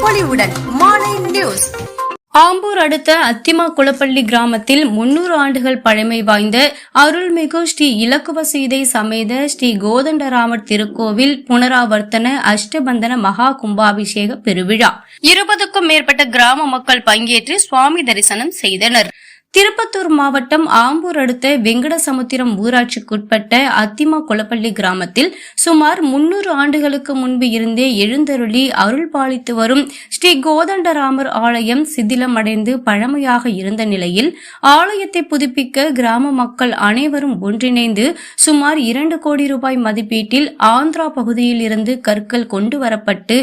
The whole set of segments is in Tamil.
மாலை நியூஸ். ஆம்பூர் அடுத்த அத்திமா குளப்பள்ளி கிராமத்தில் முன்னூறு ஆண்டுகள் பழமை வாய்ந்த அருள்மிகு ஸ்ரீ இலக்குவ சீதை சமேத ஸ்ரீ கோதண்டராமர் திருக்கோவில் புனராவர்த்தன அஷ்டபந்தன மகா கும்பாபிஷேக பெருவிழா. இருபதுக்கும் மேற்பட்ட கிராம மக்கள் பங்கேற்று சுவாமி தரிசனம் செய்தனர். திருப்பத்தூர் மாவட்டம் ஆம்பூர் அடுத்த வெங்கடசமுத்திரம் ஊராட்சிக்குட்பட்ட அத்திமா குளப்பள்ளி கிராமத்தில் சுமார் முன்னூறு ஆண்டுகளுக்கு முன்பு இருந்தே எழுந்தருளி அருள் பாலித்து வரும் ஸ்ரீ கோதண்டராமர் ஆலயம் சிதிலமடைந்து பழமையாக இருந்த நிலையில் ஆலயத்தை புதுப்பிக்க கிராம மக்கள் அனைவரும் ஒன்றிணைந்து சுமார் இரண்டு கோடி ரூபாய் மதிப்பீட்டில் ஆந்திரா பகுதியில் இருந்து கற்கள் கொண்டு வரப்பட்டு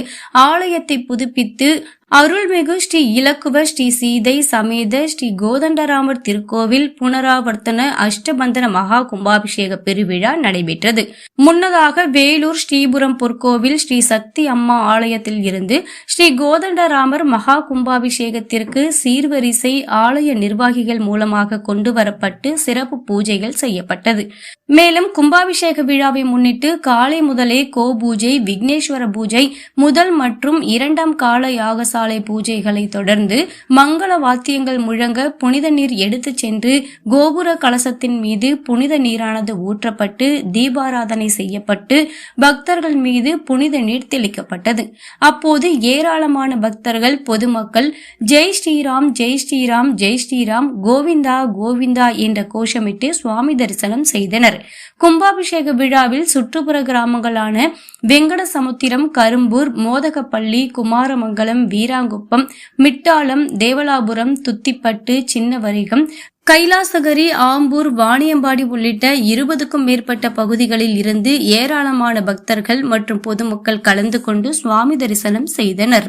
ஆலயத்தை புதுப்பித்து அருள்மிகு ஸ்ரீ இலக்குவ ஸ்ரீ சீதை சமேத ஸ்ரீ கோதண்டராமர் திருக்கோவில் புனராவர்த்தன அஷ்டபந்தன மகா கும்பாபிஷேக பெருவிழா நடைபெற்றது. முன்னதாக வேலூர் ஸ்ரீபுரம் பொற்கோவில் ஸ்ரீ சக்தி அம்மா ஆலயத்தில் இருந்து ஸ்ரீ கோதண்டராமர் மகா கும்பாபிஷேகத்திற்கு சீர்வரிசை ஆலய நிர்வாகிகள் மூலமாக கொண்டு வரப்பட்டு சிறப்பு பூஜைகள் செய்யப்பட்டது. மேலும் கும்பாபிஷேக விழாவை முன்னிட்டு காலை முதலே கோ பூஜை விக்னேஸ்வர பூஜை முதல் மற்றும் இரண்டாம் கால யாகசாலை பூஜைகளை தொடர்ந்து மங்கள வாத்தியங்கள் முழங்க புனித நீர் எடுத்துச் சென்று கோபுர கலசத்தின் மீது புனித நீரானது ஊற்றப்பட்டு தீபாராதனை செய்யப்பட்டு பக்தர்கள் மீது புனித நீர் தெளிக்கப்பட்டது. அப்போது ஏராளமான பக்தர்கள் பொதுமக்கள் ஜெய் ஸ்ரீராம் ஜெய் ஸ்ரீராம் ஜெய் ஸ்ரீராம் கோவிந்தா கோவிந்தா என்ற கோஷமிட்டு சுவாமி தரிசனம் செய்தனர். கும்பாபிஷேக விழாவில் சுற்றுப்புற கிராமங்களான வெங்கடசமுத்திரம் கரும்பூர் மோதகப்பள்ளி குமாரமங்கலம் வீராங்குப்பம் மிட்டாளம் தேவலாபுரம் துத்திப்பட்டு சின்னவரிகம் கைலாசகரி ஆம்பூர் வாணியம்பாடி உள்ளிட்ட இருபதுக்கும் மேற்பட்ட பகுதிகளில் இருந்து ஏராளமான பக்தர்கள் மற்றும் பொதுமக்கள் கலந்து கொண்டு சுவாமி தரிசனம் செய்தனர்.